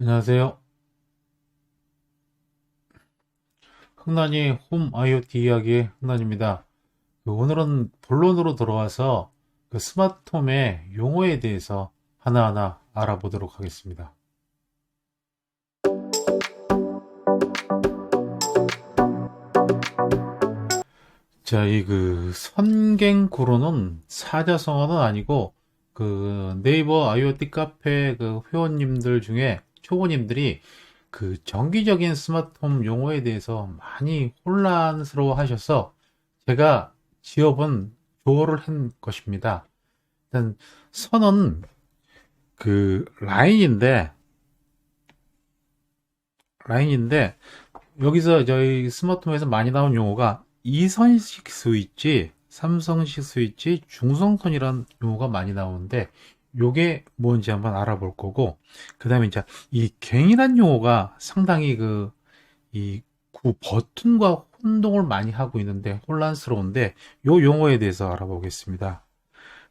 안녕하세요. 흥난이 홈 IoT 이야기의 흥난입니다. 그 오늘은 본론으로 들어와서 그 스마트홈의 용어에 대해서 하나하나 알아보도록 하겠습니다. 자, 이 그 선갱구로는 사자성어는 아니고 그 네이버 IoT 카페 그 회원님들 중에 초보님들이 그 정기적인 스마트홈 용어에 대해서 많이 혼란스러워 하셔서 제가 지어본 조어를 한 것입니다. 일단 선은 그 라인인데 라인인데 여기서 저희 스마트홈에서 많이 나온 용어가 이선식 스위치, 삼성식 스위치, 중성선이라는 용어가 많이 나오는데 요게 뭔지 한번 알아볼 거고 그 다음에 이제 이 갱이란 용어가 상당히 그 이 구 버튼과 혼동을 많이 하고 있는데 혼란스러운데 요 용어에 대해서 알아보겠습니다.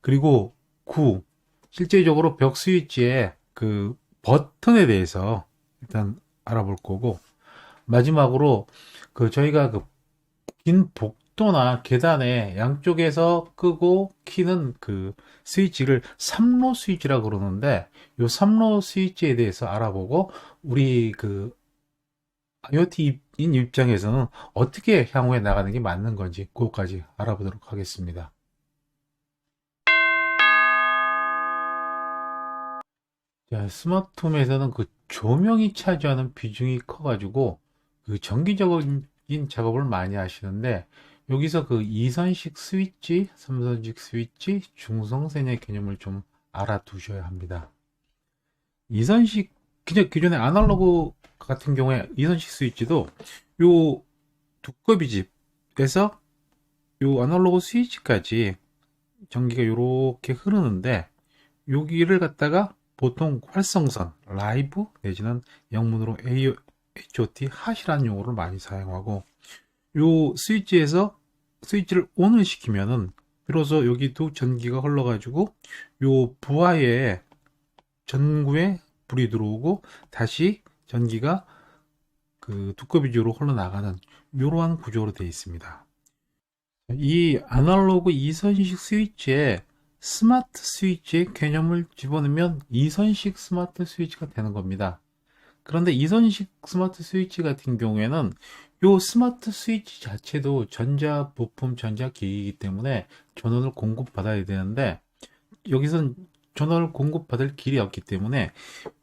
그리고 구 실제적으로 벽 스위치의 그 버튼에 대해서 일단 알아볼 거고 마지막으로 그 저희가 그 긴 복 도나 계단에 양쪽에서 끄고 키는 그 스위치를 3로 스위치라고 그러는데 요 3로 스위치에 대해서 알아보고 우리 그 IoT인 입장에서는 어떻게 향후에 나가는 게 맞는 건지 그것까지 알아보도록 하겠습니다. 자, 스마트홈에서는 그 조명이 차지하는 비중이 커가지고 그 정기적인 작업을 많이 하시는데 여기서 그 이선식 스위치, 삼선식 스위치, 중성세의 개념을 좀 알아두셔야 합니다. 이선식 기존 기존의 아날로그 같은 경우에 이선식 스위치도 요 두꺼비 집에서 요 아날로그 스위치까지 전기가 이렇게 흐르는데 여기를 갖다가 보통 활성선, 라이브 내지는 영문으로 HOT, 핫이라는 용어를 많이 사용하고 요 스위치에서 스위치를 ON을 시키면은 비로소 여기도 전기가 흘러가지고 요 부하에 전구에 불이 들어오고 다시 전기가 그 두꺼비지로 흘러나가는 이러한 구조로 되어 있습니다. 이 아날로그 이선식 스위치에 스마트 스위치의 개념을 집어넣으면 이선식 스마트 스위치가 되는 겁니다. 그런데 이선식 스마트 스위치 같은 경우에는 요 스마트 스위치 자체도 전자 부품 전자 기기이기 때문에 전원을 공급받아야 되는데 여기선 전원을 공급받을 길이 없기 때문에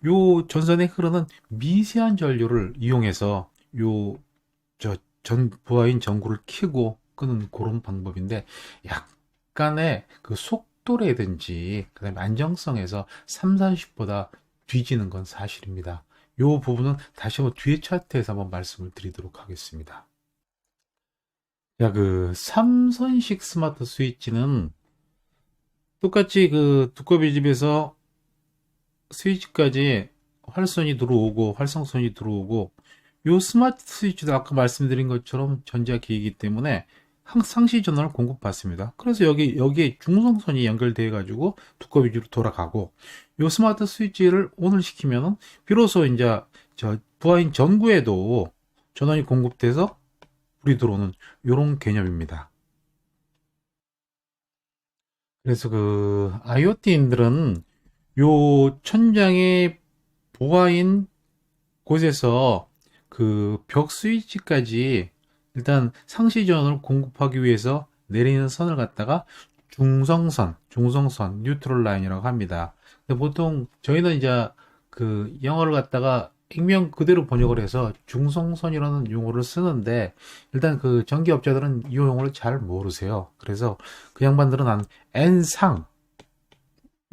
요 전선에 흐르는 미세한 전류를 이용해서 요 저 전 부하인 전구를 켜고 끄는 그런 방법인데 약간의 그 속도라든지 그다음에 안정성에서 3, 40보다 뒤지는 건 사실입니다. 이 부분은 다시 한번 뒤에 차트에서 한번 말씀을 드리도록 하겠습니다. 자, 그 삼선식 스마트 스위치는 똑같이 그 두꺼비 집에서 스위치까지 활선이 들어오고 활성선이 들어오고 요 스마트 스위치도 아까 말씀드린 것처럼 전자기이기 때문에 상시 전원을 공급받습니다. 그래서 여기 여기에 중성선이 연결돼 가지고 두꺼비 위로 돌아가고 요 스마트 스위치를 온을 시키면은 비로소 이제 저 부하인 전구에도 전원이 공급돼서 불이 들어오는 요런 개념입니다. 그래서 그 IoT인들은 요 천장의 부하인 곳에서 그 벽 스위치까지 일단 상시 전원을 공급하기 위해서 내리는 선을 갖다가 중성선, 중성선, 뉴트럴 라인이라고 합니다. 보통 저희는 이제 그 영어를 갖다가 익명 그대로 번역을 해서 중성선이라는 용어를 쓰는데 일단 그 전기업자들은 이 용어를 잘 모르세요. 그래서 그 양반들은 한 N상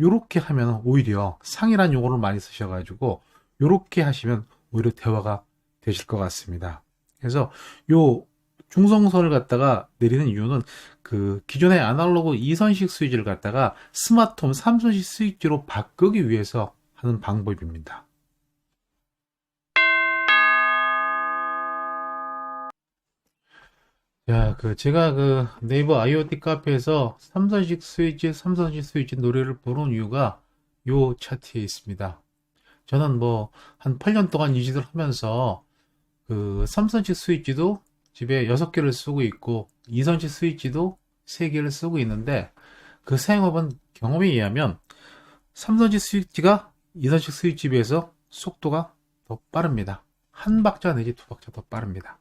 요렇게 하면 오히려 상이라는 용어를 많이 쓰셔가지고 요렇게 하시면 오히려 대화가 되실 것 같습니다. 그래서 요 중성선을 갖다가 내리는 이유는 그 기존의 아날로그 2선식 스위치를 갖다가 스마트홈 3선식 스위치로 바꾸기 위해서 하는 방법입니다. 야, 그 제가 그 네이버 IoT 카페에서 3선식 스위치, 3선식 스위치 노래를 부른 이유가 요 차트에 있습니다. 저는 뭐 한 8년 동안 유지를 하면서 그 삼선식 스위치도 집에 6개를 쓰고 있고 이선식 스위치도 3개를 쓰고 있는데 그 사용법은 경험에 의하면 삼선식 스위치가 이선식 스위치에 비해서 속도가 더 빠릅니다. 한 박자 내지 두 박자 더 빠릅니다.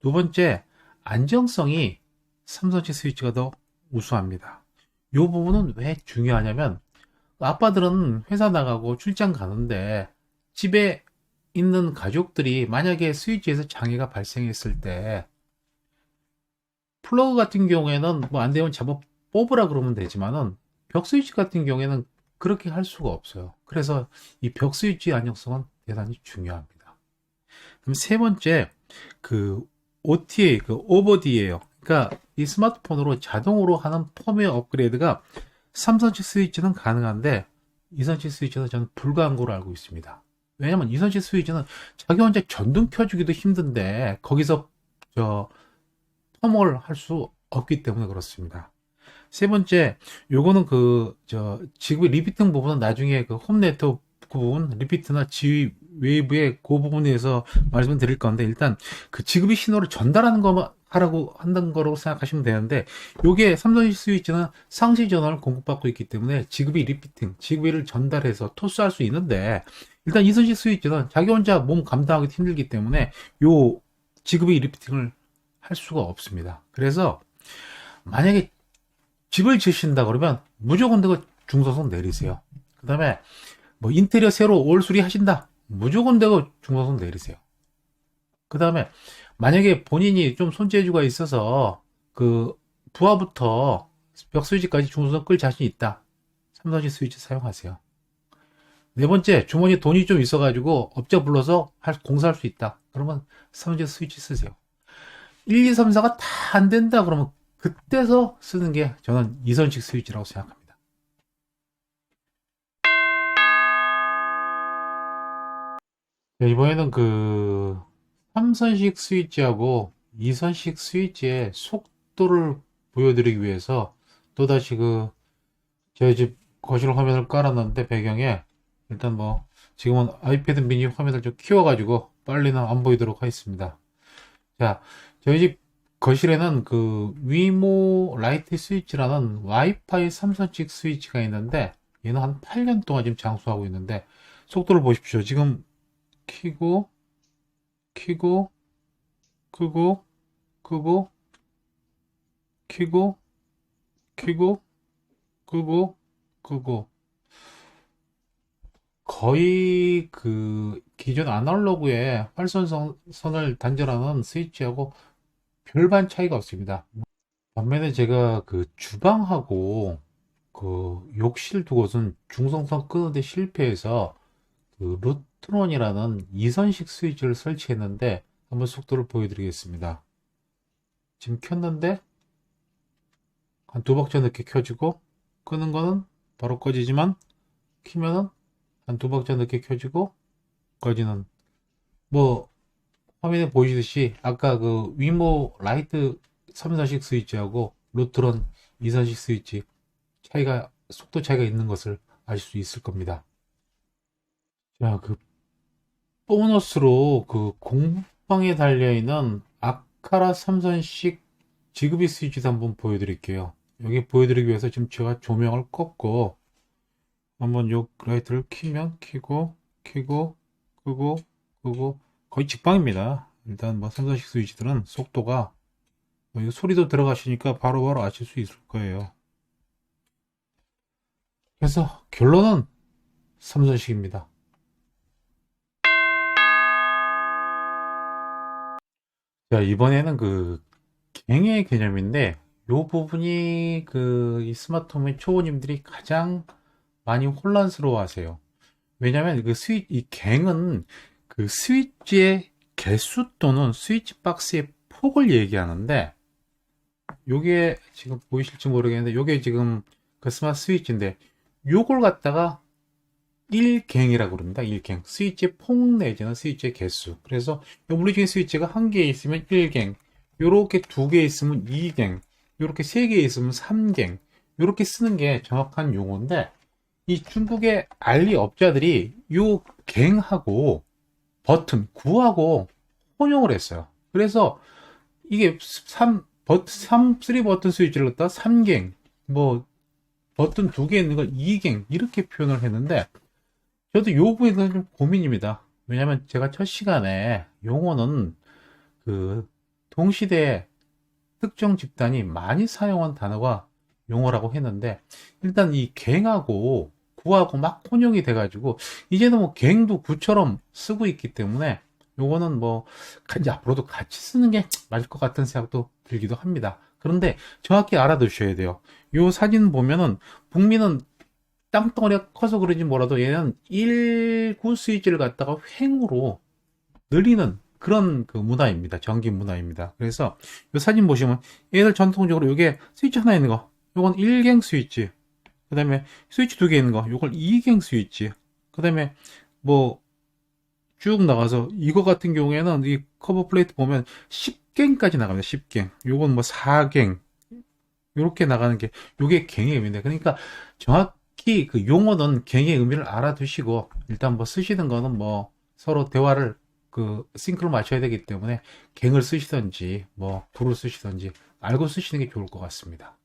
두 번째, 안정성이 삼선식 스위치가 더 우수합니다. 이 부분은 왜 중요하냐면 아빠들은 회사 나가고 출장 가는데 집에 있는 가족들이 만약에 스위치에서 장애가 발생했을 때 플러그 같은 경우에는 뭐 안 되면 잡아 뽑으라 그러면 되지만은 벽 스위치 같은 경우에는 그렇게 할 수가 없어요. 그래서 이 벽 스위치 안정성은 대단히 중요합니다. 그럼 세 번째 그 OTA 그 오버디예요. 그러니까 이 스마트폰으로 자동으로 하는 펌웨어 업그레이드가 삼선식 스위치는 가능한데 이선식 스위치는 저는 불가한 걸로 알고 있습니다. 왜냐면 이선식 스위치는 자기 혼자 전등 켜주기도 힘든데 거기서 저 펌을 할 수 없기 때문에 그렇습니다. 세 번째, 요거는 그, 저, 지금 리피팅 부분은 나중에 그 홈 네트워크 부분, 리피트나 지휘 웨이브의 그 부분에서 말씀을 드릴 건데, 일단 그 지급이 신호를 전달하는 거만 하라고 한다는 거라고 생각하시면 되는데, 요게 삼성식 스위치는 상시 전원을 공급받고 있기 때문에 지급이 리피팅, 지급이를 전달해서 토스할 수 있는데, 일단 이선식 스위치는 자기 혼자 몸 감당하기 힘들기 때문에 요 지급이 리피팅을 할 수가 없습니다. 그래서 만약에 집을 지신다 그러면 무조건 그 중소속 내리세요. 그 다음에 뭐 인테리어 새로 올 수리 하신다. 무조건 되고 중소속 내리세요. 그 다음에 만약에 본인이 좀 손재주가 있어서 그 부하부터 벽 스위치까지 중소속 끌 자신 있다. 삼성식 스위치 사용하세요. 네 번째, 주머니 돈이 좀 있어가지고 업자 불러서 할, 공사할 수 있다. 그러면 삼성식 스위치 쓰세요. 1, 2, 3, 4가 다 안 된다 그러면 그때서 쓰는 게 저는 이선식 스위치라고 생각합니다. 네, 이번에는 그 삼선식 스위치하고 이선식 스위치의 속도를 보여드리기 위해서 또다시 그 저희 집 거실 화면을 깔아놨는데 배경에 일단 뭐 지금은 아이패드 미니 화면을 좀 키워가지고 빨리는 안 보이도록 하겠습니다. 자, 저희 집 거실에는 그 위모 라이트 스위치라는 와이파이 삼선식 스위치가 있는데 얘는 한 8년 동안 지금 장수하고 있는데 속도를 보십시오. 지금 키고 키고 끄고 끄고 키고 키고 끄고 끄고 거의 그 기존 아날로그의 활선선을 단절하는 스위치하고 별반 차이가 없습니다. 반면에 제가 그 주방하고 그 욕실 두 곳은 중성선 끄는데 실패해서 그루 트론이라는 이선식 스위치를 설치했는데 한번 속도를 보여드리겠습니다. 지금 켰는데 한 두 박자 늦게 켜지고 끄는 거는 바로 꺼지지만 키면은 한 두 박자 늦게 켜지고 꺼지는 뭐 화면에 보이듯이 아까 그 위모 라이트 3사식 스위치하고 루트론 2사식 스위치 차이가 속도 차이가 있는 것을 아실 수 있을 겁니다. 자, 그 보너스로 그 공방에 달려 있는 아카라 3선식 지급이 스위치도 한번 보여드릴게요. 여기 보여드리기 위해서 지금 제가 조명을 껐고 한번 요 라이트를 키면 키고 키고 끄고 끄고 거의 직방입니다. 일단 뭐 삼성식 스위치들은 속도가 뭐 소리도 들어가시니까 바로바로 바로 아실 수 있을 거예요. 그래서 결론은 삼성식입니다. 자, 이번에는 그 갱의 개념인데 요 부분이 그 스마트홈의 초보님들이 가장 많이 혼란스러워 하세요. 왜냐면 그 스위, 이 갱은 그 스위치의 개수 또는 스위치 박스의 폭을 얘기하는데 요게 지금 보이실지 모르겠는데 요게 지금 그 스마트 스위치인데 요걸 갖다가 1갱이라고 그럽니다. 1갱. 스위치의 폭 내지는 스위치의 개수. 그래서 요 물리적인 스위치가 한 개 있으면 1갱. 요렇게 두 개 있으면 2갱. 요렇게 세 개 있으면 3갱. 요렇게 쓰는 게 정확한 용어인데 이 중국의 알리 업자들이 요 갱하고 버튼 9하고 혼용을 했어요. 그래서 이게 3, 버, 3, 3 버튼 스위치를 갖다 3갱, 뭐, 버튼 두 개 있는 걸 2갱, 이렇게 표현을 했는데, 저도 요 부분에 대해서 좀 고민입니다. 왜냐면 제가 첫 시간에 용어는 그 동시대에 특정 집단이 많이 사용한 단어가 용어라고 했는데 일단 이 갱하고 구하고 막 혼용이 돼가지고 이제는 뭐 갱도 구처럼 쓰고 있기 때문에 요거는 뭐 이제 앞으로도 같이 쓰는 게 맞을 것 같은 생각도 들기도 합니다. 그런데 정확히 알아두셔야 돼요. 요 사진 보면은 북미는 땅덩어리가 커서 그런지 몰라도 얘는 1구 스위치를 갖다가 횡으로 늘리는 그런 그 문화입니다. 전기 문화입니다. 그래서 이 사진 보시면 얘들 전통적으로 이게 스위치 하나 있는 거, 요건 1갱 스위치, 그 다음에 스위치 두 개 있는 거, 요걸 2갱 스위치, 그 다음에 뭐 쭉 나가서 이거 같은 경우에는 이 커버 플레이트 보면 10갱까지 나갑니다. 10갱. 요건 뭐 4갱. 요렇게 나가는 게 요게 의미인데 그러니까 정확 히 그 용어는 갱의 의미를 알아두시고 일단 뭐 쓰시는 거는 뭐 서로 대화를 그 싱크로 맞춰야 되기 때문에 갱을 쓰시던지 뭐 불을 쓰시던지 알고 쓰시는 게 좋을 것 같습니다.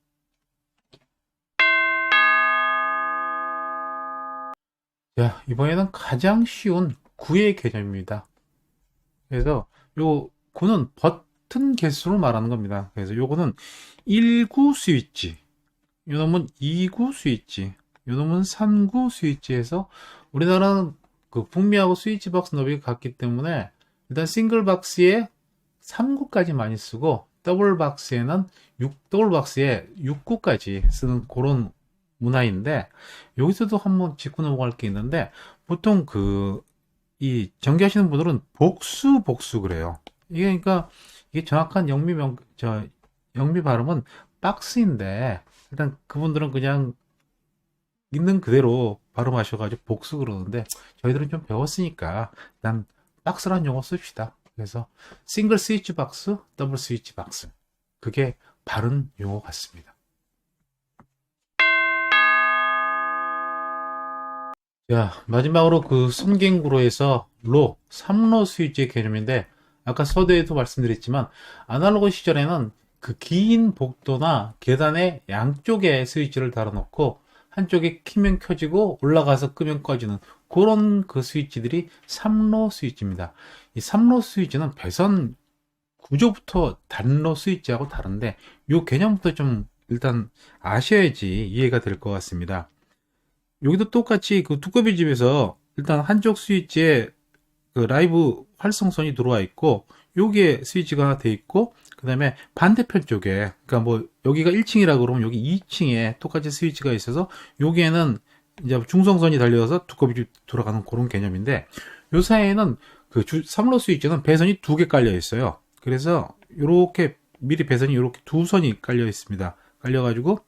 자, 이번에는 가장 쉬운 구의 개념입니다. 그래서 요 구는 버튼 개수를 말하는 겁니다. 그래서 요거는 1구 스위치, 요 놈은 2구 스위치, 요놈은 3구 스위치에서 우리나라는 그 북미하고 스위치 박스 너비가 같기 때문에 일단 싱글 박스에 3구까지 많이 쓰고 더블 박스에는 6 더블 박스에 6구까지 쓰는 그런 문화인데 여기서도 한번 짚고 넘어갈 게 있는데 보통 그 이 전개하시는 분들은 복수 복수 그래요. 이게 그러니까 이게 정확한 영미 명, 저 영미 발음은 박스인데 일단 그분들은 그냥 있는 그대로 발음하셔가지고 복수 그러는데 저희들은 좀 배웠으니까 일단 박스란 용어 씁시다. 그래서 싱글 스위치 박스, 더블 스위치 박스 그게 바른 용어 같습니다. 자, 마지막으로 그 섬갱구로에서 로, 3로 스위치의 개념인데, 아까 서두에도 말씀드렸지만, 아날로그 시절에는 그 긴 복도나 계단의 양쪽에 스위치를 달아놓고, 한쪽에 키면 켜지고, 올라가서 끄면 꺼지는 그런 그 스위치들이 3로 스위치입니다. 이 3로 스위치는 배선 구조부터 단로 스위치하고 다른데, 이 개념부터 좀 일단 아셔야지 이해가 될 것 같습니다. 여기도 똑같이 그 두꺼비 집에서 일단 한쪽 스위치에 그 라이브 활성선이 들어와 있고 여기에 스위치가 돼 있고 그 다음에 반대편 쪽에 그러니까 뭐 여기가 1층이라 그러면 여기 2층에 똑같이 스위치가 있어서 여기에는 이제 중성선이 달려서 두꺼비 집 돌아가는 그런 개념인데 요 사이에는 그 주, 3로 스위치는 배선이 두 개 깔려 있어요. 그래서 이렇게 미리 배선이 이렇게 두 선이 깔려 있습니다. 깔려 가지고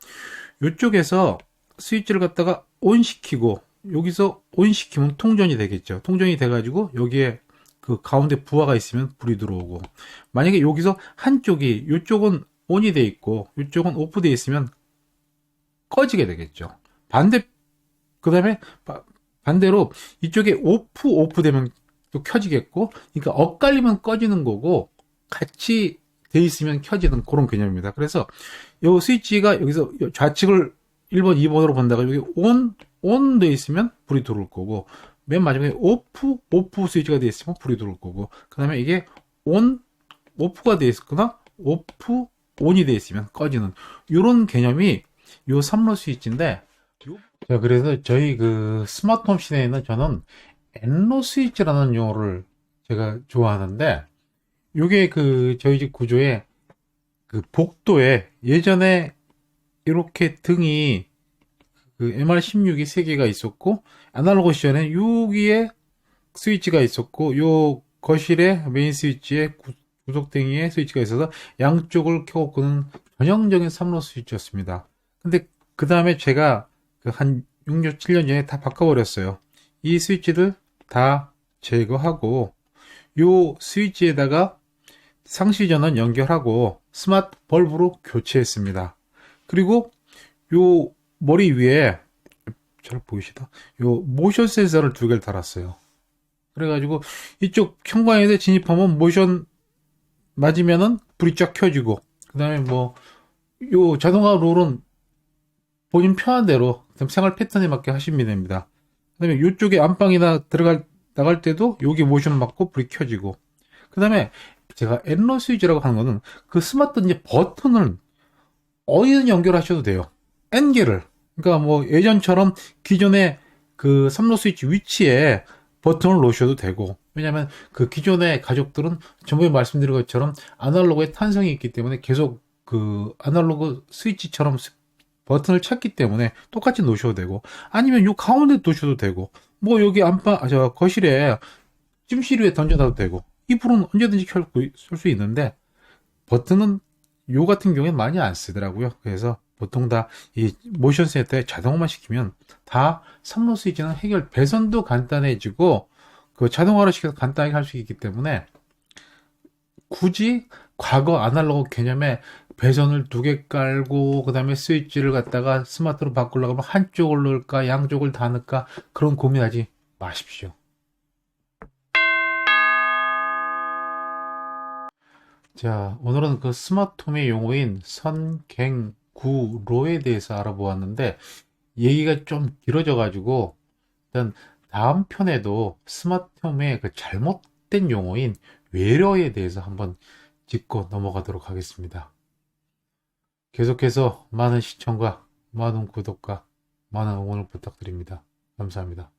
이쪽에서 스위치를 갖다가 온 시키고 여기서 온 시키면 통전이 되겠죠. 통전이 돼 가지고 여기에 그 가운데 부하가 있으면 불이 들어오고 만약에 여기서 한쪽이 이쪽은 온이 돼 있고 이쪽은 오프 돼 있으면 꺼지게 되겠죠. 반대 그 다음에 반대로 이쪽에 오프 오프 되면 또 켜지겠고 그러니까 엇갈리면 꺼지는 거고 같이 돼 있으면 켜지는 그런 개념입니다. 그래서 이 스위치가 여기서 좌측을 1번, 2번으로 본다가 여기 온, 온 돼 있으면 불이 들어올 거고, 맨 마지막에 오프, 오프 스위치가 돼 있으면 불이 들어올 거고, 그 다음에 이게 온, 오프가 돼 있거나, 오프, 온이 돼 있으면 꺼지는, 요런 개념이 요 3로 스위치인데, 자, 그래서 저희 그 스마트홈 시대에는 저는 엔로 스위치라는 용어를 제가 좋아하는데, 요게 그 저희 집 구조에 그 복도에 예전에 이렇게 등이 그 MR16이 3개가 있었고 아날로그 시절에 여기에 스위치가 있었고 요 거실에 메인 스위치에 구석탱이에 스위치가 있어서 양쪽을 켜고 끄는 전형적인 3로 스위치였습니다. 근데 그 다음에 제가 그한 6, 6, 7년 전에 다 바꿔버렸어요. 이 스위치들 다 제거하고 요 스위치에다가 상시 전원 연결하고 스마트 벌브로 교체했습니다. 그리고 요 머리 위에 잘 보이시다? 요 모션 센서를 두 개를 달았어요. 그래가지고 이쪽 현관에 진입하면 모션 맞으면은 불이 쫙 켜지고 그다음에 뭐 요 자동화 룰은 본인 편한 대로 생활 패턴에 맞게 하시면 됩니다. 그다음에 요쪽에 안방이나 들어갈 나갈 때도 여기 모션 맞고 불이 켜지고 그다음에 제가 엔러 스위치라고 하는 거는 그 스마트 이제 버튼을 어디든 연결하셔도 돼요. N 개를 그러니까 뭐 예전처럼 기존의 그 삼로 스위치 위치에 버튼을 놓으셔도 되고 왜냐하면 그 기존의 가족들은 전번에 말씀드린 것처럼 아날로그의 탄성이 있기 때문에 계속 그 아날로그 스위치처럼 스- 버튼을 찾기 때문에 똑같이 놓으셔도 되고 아니면 요 가운데 놓으셔도 되고 뭐 여기 안방 아, 저 거실에 찜실 위에 던져놔도 되고 이 불은 언제든지 켤 수 있는데 버튼은 요 같은 경우에는 많이 안 쓰더라고요. 그래서 보통 다 이 모션 센터에 자동화만 시키면 다 삼로 스위치는 해결 배선도 간단해지고 그 자동화로 시켜서 간단하게 할 수 있기 때문에 굳이 과거 아날로그 개념에 배선을 두 개 깔고 그다음에 스위치를 갖다가 스마트로 바꾸려고 하면 한쪽을 넣을까 양쪽을 다 넣을까 그런 고민하지 마십시오. 자, 오늘은 그 스마트홈의 용어인 선갱 구로에 대해서 알아보았는데 얘기가 좀 길어져 가지고 일단 다음 편에도 스마트홈의 그 잘못된 용어인 외려에 대해서 한번 짚고 넘어가도록 하겠습니다. 계속해서 많은 시청과 많은 구독과 많은 응원을 부탁드립니다. 감사합니다.